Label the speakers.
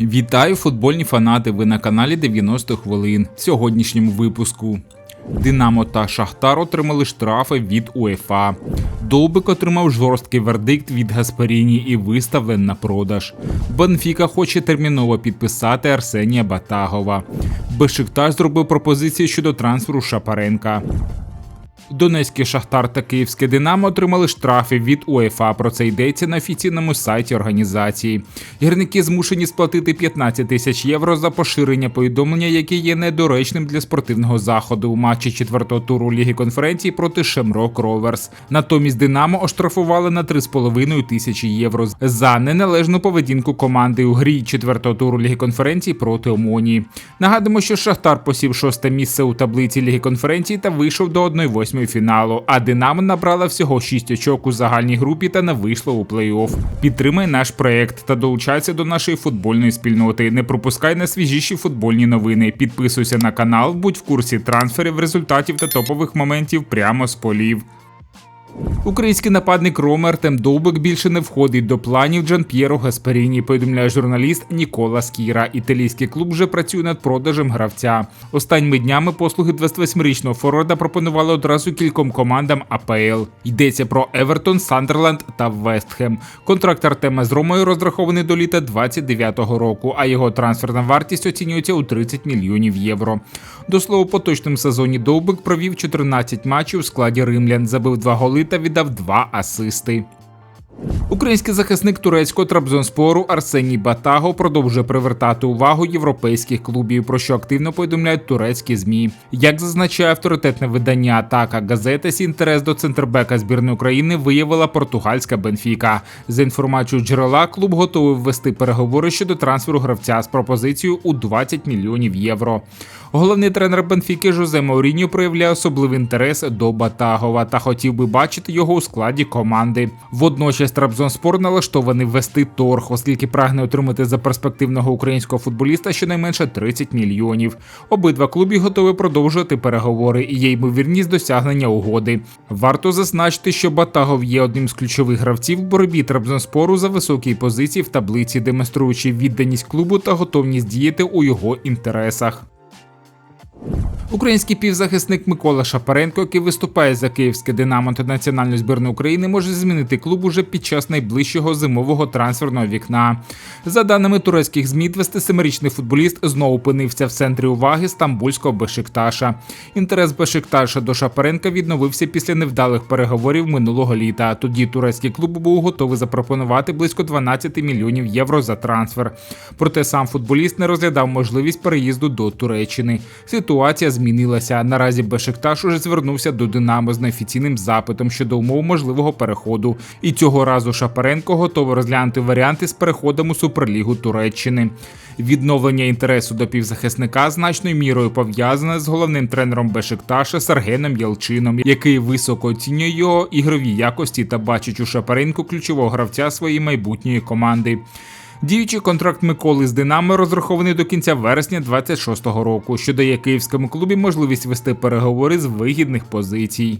Speaker 1: Вітаю футбольні фанати. Ви на каналі 90 хвилин. В сьогоднішньому випуску. Динамо та Шахтар отримали штрафи від УЕФА. Довбик отримав жорсткий вердикт від Гасперіні і виставлен на продаж. Бенфіка хоче терміново підписати Арсенія Батагова. Бешикташ зробив пропозицію щодо трансферу Шапаренка. Донецький Шахтар та Київське Динамо отримали штрафи від УЕФА. Про це йдеться на офіційному сайті організації. Гірники змушені сплатити 15 тисяч євро за поширення повідомлення, яке є недоречним для спортивного заходу у матчі четвертого туру Ліги конференції проти Шемрок Роверс. Натомість Динамо оштрафували на 3,5 тисячі євро за неналежну поведінку команди у грі четвертого туру Ліги конференції проти Омонії. Нагадуємо, що Шахтар посів шосте місце у таблиці Ліги конференції та вийшов до 1-8 фіналу. А Динамо набрала всього 6 очок у загальній групі та не вийшла у плей-офф. Підтримай наш проект та долучайся до нашої футбольної спільноти. Не пропускай найсвіжіші футбольні новини. Підписуйся на канал, будь в курсі трансферів, результатів та топових моментів прямо з полів. Український нападник Рома Артем Довбик більше не входить до планів Джан П'єро Гасперіні, повідомляє журналіст Нікола Скіра. Італійський клуб вже працює над продажем гравця. Останніми днями послуги 28-річного форварда пропонували одразу кільком командам АПЛ. Йдеться про Евертон, Сандерленд та Вестхем. Контракт Артема з Ромою розрахований до літа 29-го року, а його трансферна вартість оцінюється у 30 мільйонів євро. До слова, поточному сезоні Довбик провів 14 матчів у складі римлян, забив два голи та віддав два асисти. Український захисник турецького Трабзонспору Арсеній Батаго продовжує привертати увагу європейських клубів, про що активно повідомляють турецькі змі. Як зазначає авторитетне видання Атака Газетес, інтерес до центрбека збірної України виявила португальська Бенфіка. За інформацією джерела, клуб готовий ввести переговори щодо трансферу гравця з пропозицією у 20 мільйонів євро. Головний тренер Бенфіки Жозе Мауріньо проявляє особливий інтерес до Батагова та хотів би бачити його у складі команди. Водночас Трабзонспор налаштований ввести торг, оскільки прагне отримати за перспективного українського футболіста щонайменше 30 мільйонів. Обидва клуби готові продовжувати переговори і є ймовірність досягнення угоди. Варто зазначити, що Батагов є одним з ключових гравців в боротьбі Трабзонспору за високі позиції в таблиці, демонструючи відданість клубу та готовність діяти у його інтересах. Український півзахисник Микола Шапаренко, який виступає за київське Динамо та національну збірну України, може змінити клуб уже під час найближчого зимового трансферного вікна. За даними турецьких змі, 27-річний футболіст знову опинився в центрі уваги стамбульського Бешикташа. Інтерес Бешикташа до Шапаренка відновився після невдалих переговорів минулого літа. Тоді турецький клуб був готовий запропонувати близько 12 мільйонів євро за трансфер. Проте сам футболіст не розглядав можливість переїзду до Туреччини. Ситуація змінилася. Наразі Бешикташ уже звернувся до Динамо з неофіційним запитом щодо умов можливого переходу. І цього разу Шапаренко готовий розглянути варіанти з переходом у суперлігу Туреччини. Відновлення інтересу до півзахисника значною мірою пов'язане з головним тренером Бешикташа Сергеном Ялчином, який високо оцінює його ігрові якості та бачить у Шапаренку ключового гравця своєї майбутньої команди. Діючий контракт Миколи з Динамо розрахований до кінця вересня 26-го року, що дає київському клубі можливість вести переговори з вигідних позицій.